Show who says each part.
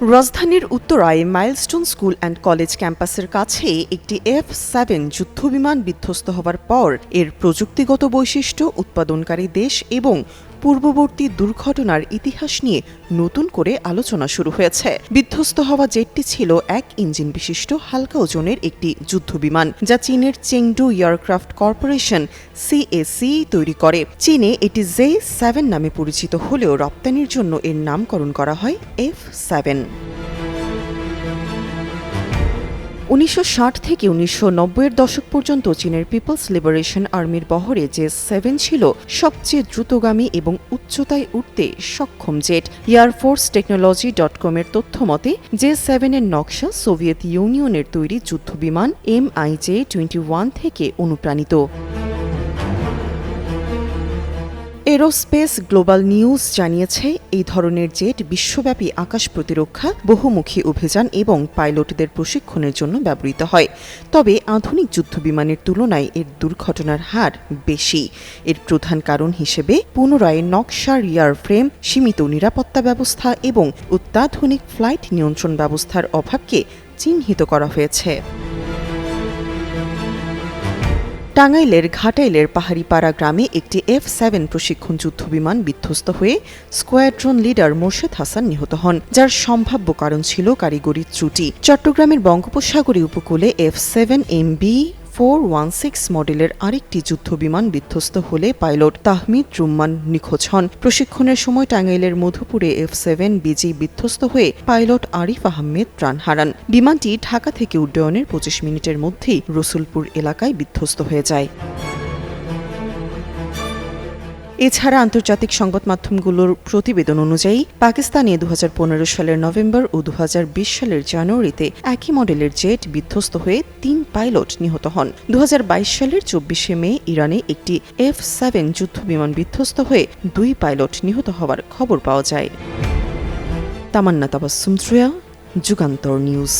Speaker 1: রাজধানীর উত্তরায় milestone school and college ক্যাম্পাসের কাছে একটি এফ সেভেন যুদ্ধবিমান বিধ্বস্ত হবার পর এর প্রযুক্তিগত বৈশিষ্ট্য, উৎপাদনকারী দেশ এবং পূর্ববর্তী দুর্ঘটনার ইতিহাস নিয়ে নতুন করে আলোচনা শুরু হয়েছে। বিধ্বস্ত হওয়া জেটটি ছিল এক ইঞ্জিন বিশিষ্ট হালকা ওজনের একটি যুদ্ধ বিমান যা চীনের চেংডু এয়ারক্রাফট কর্পোরেশন সিএসি তৈরি করে। চীনে এটি জে সেভেন নামে পরিচিত হলেও রপ্তানির জন্য এর নামকরণ করা হয় এফ সেভেন। উনিশশো ষাট থেকে উনিশশো এর দশক পর্যন্ত চীনের পিপলস লিবারেশন আর্মির বহরে যে সেভেন ছিল সবচেয়ে দ্রুতগামী এবং উচ্চতায় উঠতে সক্ষম জেট এয়ারফোর্স টেকনোলজি ডট কমের তথ্য মতে যে সেভেনের নকশা সোভিয়েত ইউনিয়নের তৈরি যুদ্ধবিমান M I J twenty one থেকে অনুপ্রাণিত। এরোস্পেস গ্লোবাল নিউজ জানিয়েছে, এই ধরনের জেট বিশ্বব্যাপী আকাশ প্রতিরক্ষা, বহুমুখী অভিযান এবং পাইলটদের প্রশিক্ষণের জন্য ব্যবহৃত হয়। তবে আধুনিক যুদ্ধবিমানের তুলনায় এর দুর্ঘটনার হার বেশি। এর প্রধান কারণ হিসেবে পুনরায় নকশার রিয়ার ফ্রেম, সীমিত নিরাপত্তা ব্যবস্থা এবং অত্যাধুনিক ফ্লাইট নিয়ন্ত্রণ ব্যবস্থার অভাবকে চিহ্নিত করা হয়েছে। টাঙ্গাইলের ঘাটাইলের পাহাড়িপাড়া গ্রামে একটি এফ সেভেন প্রশিক্ষণ যুদ্ধবিমান বিধ্বস্ত হয়ে স্কোয়াড্রন লিডার মোর্শেদ হাসান নিহত হন, যার সম্ভাব্য কারণ ছিল কারিগরি ত্রুটি। চট্টগ্রামের বঙ্গোপসাগরী উপকূলে F seven M B four one six মডেলের আরেকটি যুদ্ধবিমান বিধ্বস্ত হলে পাইলট তাহমিদ রুম্মান নিখোঁজ হন। প্রশিক্ষণের সময় টাঙ্গাইলের মধুপুরে এফ সেভেন বিজি বিধ্বস্ত হয়ে পাইলট আরিফ আহমেদ প্রাণ হারান। বিমানটি ঢাকা থেকে উড্ডয়নের পঁচিশ মিনিটের মধ্যেই রসুলপুর এলাকায় বিধ্বস্ত হয়ে যায়। এছাড়া আন্তর্জাতিক সংবাদ মাধ্যমগুলোর প্রতিবেদন অনুযায়ী, পাকিস্তানে দু হাজার পনেরো সালের নভেম্বর ও দু হাজার বিশ সালের জানুয়ারিতে একই মডেলের জেট বিধ্বস্ত হয়ে তিন পাইলট নিহত হন। দু হাজার বাইশ সালের চব্বিশে মে ইরানে একটি এফ সেভেন যুদ্ধবিমান বিধ্বস্ত হয়ে দুই পাইলট নিহত হওয়ার খবর পাওয়া যায়। তামান্না তাবাসুম শ্রেয়া, যুগান্তর নিউজ।